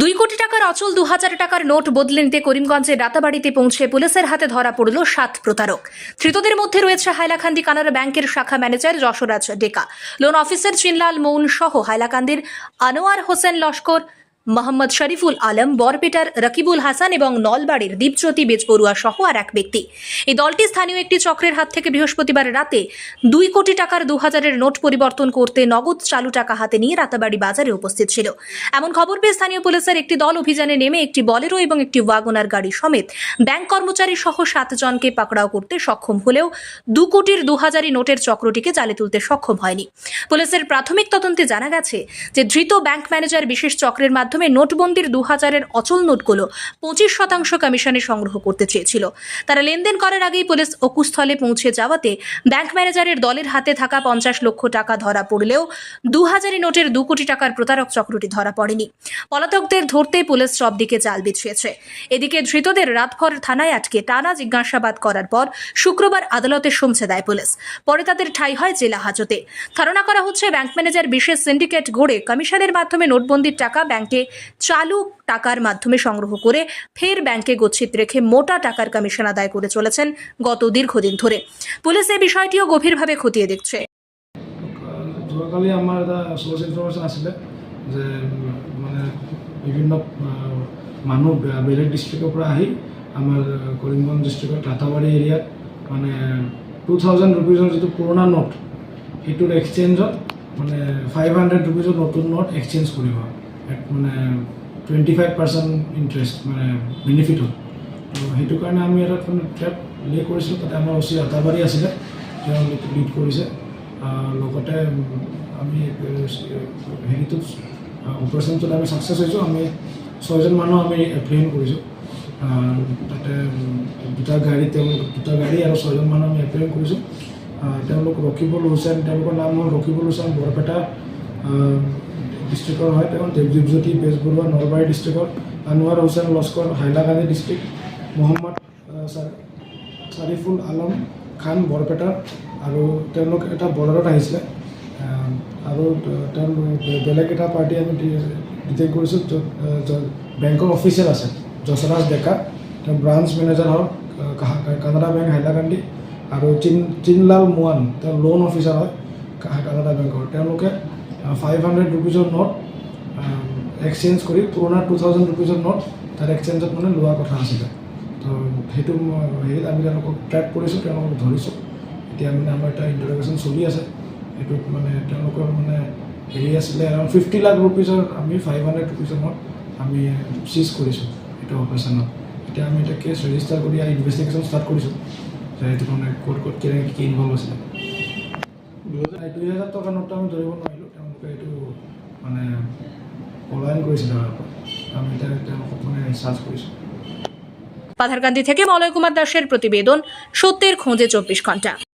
দুই কোটি টাকার অচল দু হাজার টাকার নোট বদলে নিতে করিমগঞ্জের রাতাবাড়িতে পৌঁছে পুলিশের হাতে ধরা পড়ল সাত প্রতারক। ধৃতদের মধ্যে রয়েছে হাইলাকান্দি কানাড়া ব্যাংকের শাখা manager Jasoraj Deka. Loan officer Chinlal মৌন সহ হাইলাকান্দির আনোয়ার হোসেন লস্কর মোহাম্মদ শরীফুল আলম, বরপেটার রকিবুল হাসান এবং নলবাড়ির দীপজ্যোতি বেজবরুয়া সহ আর এক ব্যক্তি। এই দলটি স্থানীয় একটি চক্রের হাত থেকে বৃহস্পতিবার রাতে দুই কোটি টাকার দু হাজারের নোট পরিবর্তন করতে নগদ চালু টাকা হাতে নিয়ে রাতাবাড়ি বাজারে উপস্থিত ছিল। এমন খবর পেয়ে স্থানীয় পুলিশের একটি দল অভিযানে নেমে একটি বলেরো এবং একটি ওয়াগনার গাড়ি সমেত ব্যাংক কর্মচারী সহ সাতজনকে পাকড়াও করতে সক্ষম হলেও দু কোটির দু হাজারি নোটের চক্রটিকে জালে তুলতে সক্ষম হয়নি। পুলিশের প্রাথমিক তদন্তে জানা গেছে যে ধৃত ব্যাংক ম্যানেজার বিশেষ চক্রের মাধ্যমে নোটবন্দির দু হাজারের অচল নোটগুলো পঁচিশ শতাংশ কমিশনে সংগ্রহ করতে চেয়েছিল। তারা লেনদেন করার আগেই পুলিশ অকুস্থলে পৌঁছে যাওয়াতে ব্যাংক ম্যানেজারের দলের হাতে থাকা পঞ্চাশ লক্ষ টাকা ধরা পড়লেও দু হাজারি নোটের দু কোটি টাকার প্রতারক চক্রটি ধরা পড়েনি। পলাতকদের ধরতে পুলিশ সব দিকে জাল বিছিয়েছে। এদিকে ধৃতদের রাতভর থানায় আটকে টানা জিজ্ঞাসাবাদ করার পর শুক্রবার আদালতে সমছে দেয় পুলিশ। পরে তাদের ঠাঁই হয় জেলা হাজতে। ধারণা করা হচ্ছে, ব্যাংক ম্যানেজার বিশেষ সিন্ডিকেট গড়ে কমিশনের মাধ্যমে নোটবন্দির টাকা ব্যাংকে চালু টাকার মাধ্যমে সংগ্রহ করে ফের ব্যাংকে গচ্ছিত রেখে মোটা টাকার কমিশন আদায় করে চলেছেন গত দীর্ঘদিন ধরে। পুলিশ এই বিষয়টিও গভীরভাবে খতিয়ে দেখছে। যে মানে বিভিন্ন মানুহ বেলেগ ডিষ্ট্ৰিক্টৰ পৰা আহি আমাৰ কৰিমগঞ্জ ডিষ্ট্ৰিক্টৰ এৰিয়াত মানে টু থাউজেণ্ড ৰুপিজৰ যিটো পুৰণা নোট সেইটোৰ এক্সচেঞ্জত মানে ফাইভ হাণ্ড্ৰেড ৰুপিজৰ নতুন নোট এক্সচেঞ্জ কৰিব। মানে টুৱেণ্টি ফাইভ পাৰ্চেণ্ট ইণ্টাৰেষ্ট মানে বেনিফিট হ'ল। তো সেইটো কাৰণে আমি এটা মানে ট্ৰেপ লে কৰিছিলোঁ তাতে আমাৰ অচি আটাবাৰী আছিলে তেওঁ লিড কৰিছে। আহ, লগতে উম, আমি আহ, হেৰিটোত অপাৰেশ্যনটোত আমি ছাকচেছ হৈছোঁ। আমি ছয়জন মানুহ আমি এপ্ৰিহেণ্ড কৰিছোঁ। আহ, তাতে উম, দুটা গাড়ী তেওঁলোক দুটা গাড়ী আৰু ছয়জন মানুহ আমি এপ্ৰিহেণ্ড কৰিছোঁ। আহ, তেওঁলোক ৰকিবুল হুছেইন তেওঁলোকৰ নাম হ'ল ৰকিবুল হুছেইন বৰপেটা। আহ, ডিষ্ট্ৰিক্টৰ হয় তেওঁ দেৱজ্যোতি বেজবৰুৱা নলবাৰী ডিষ্ট্ৰিক্টৰ আনোৱাৰ হুছেইন লস্কৰ হাইলাকান্দি ডিষ্ট্ৰিক্ট মহম্মদ চাৰিফুল আলম খান বৰপেটাৰ আৰু তেওঁলোক এটা বৰ্ডাৰত আহিছিলে। আহ, আৰু ত- তেওঁলোক বে- বেলেগ এটা পাৰ্টি আমি ডিটেক্ট কৰিছোঁ য'ত বেংকৰ অফিচিয়েল আছে যশৰাজ ডেকা তেওঁ ব্ৰাঞ্চ মেনেজাৰ হ'ল কা- কা- কানাডা বেংক হাইলাকান্দি আৰু চিন চিনলাল মোৱান তেওঁ লোন অফিচাৰ হয় কানাডা বেংকৰ। তেওঁলোকে ফাইভ হাণ্ড্ৰেড ৰুপিজৰ নোট এক্সচেঞ্জ কৰি পুৰণা টু থাউজেণ্ড ৰুপিজৰ নোট তাৰ এক্সচেঞ্জত মানে লোৱা কথা আছিলে। তো সেইটো ম- হেৰিত আমি তেওঁলোকক ট্ৰেক কৰিছোঁ, তেওঁলোকক ধৰিছোঁ। এতিয়া মানে আমাৰ এটা ইণ্টাৰগেশ্যন চলি আছে। সেইটোত মানে তেওঁলোকৰ মানে হেৰি আছিলে এৰাউণ্ড ফিফটি লাখ ৰুপিজৰ আমি ফাইভ হাণ্ড্ৰেড ৰুপিজৰ নোট আমি চিজ কৰিছোঁ এইটো অপাৰেশ্যনত এতিয়া আমি এটা কেছ ৰেজিষ্টাৰ কৰি ইয়াৰ ইনভেষ্টিগেশ্যন ষ্টাৰ্ট কৰিছোঁ। যে এইটো মানে ক'ত ক'ত কেনেকৈ কি কি ইনভল্ভ আছিলে। দুহেজাৰ দুই হাজাৰ টকাৰ নোটটো আমি ধৰিব নোৱাৰিলোঁ। এইটো মানে অনলাইন আমি এটা সার্চ পাথারকান্দি থেকে মলয় কুমার দাসের প্রতিবেদন সত্যের খোঁজে চব্বিশ ঘণ্টা